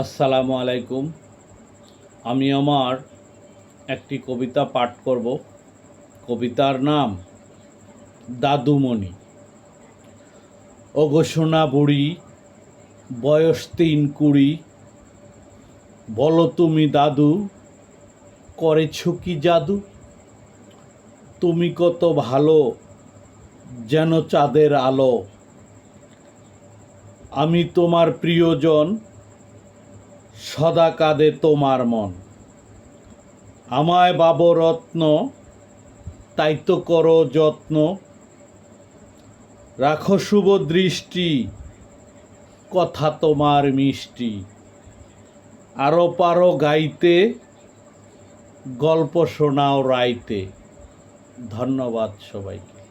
আসসালামু আলাইকুম। আমি আমার একটি কবিতা পাঠ করব। কবিতার নাম দাদুমণি। ও ঘোষণা বুড়ি, বয়স তিন কুড়ি, বলো তুমি দাদু, করেছ কি জাদু? তুমি কত ভালো, যেন চাঁদের আলো। আমি তোমার প্রিয়জন সদা কাঁদে তোমার মন। আমায় বাব রত্ন, তাই তো করো যত্ন। রাখো শুভ দৃষ্টি, কথা তোমার মিষ্টি। আরও পারো গাইতে, গল্প শোনাও রাইতে। ধন্যবাদ সবাইকে।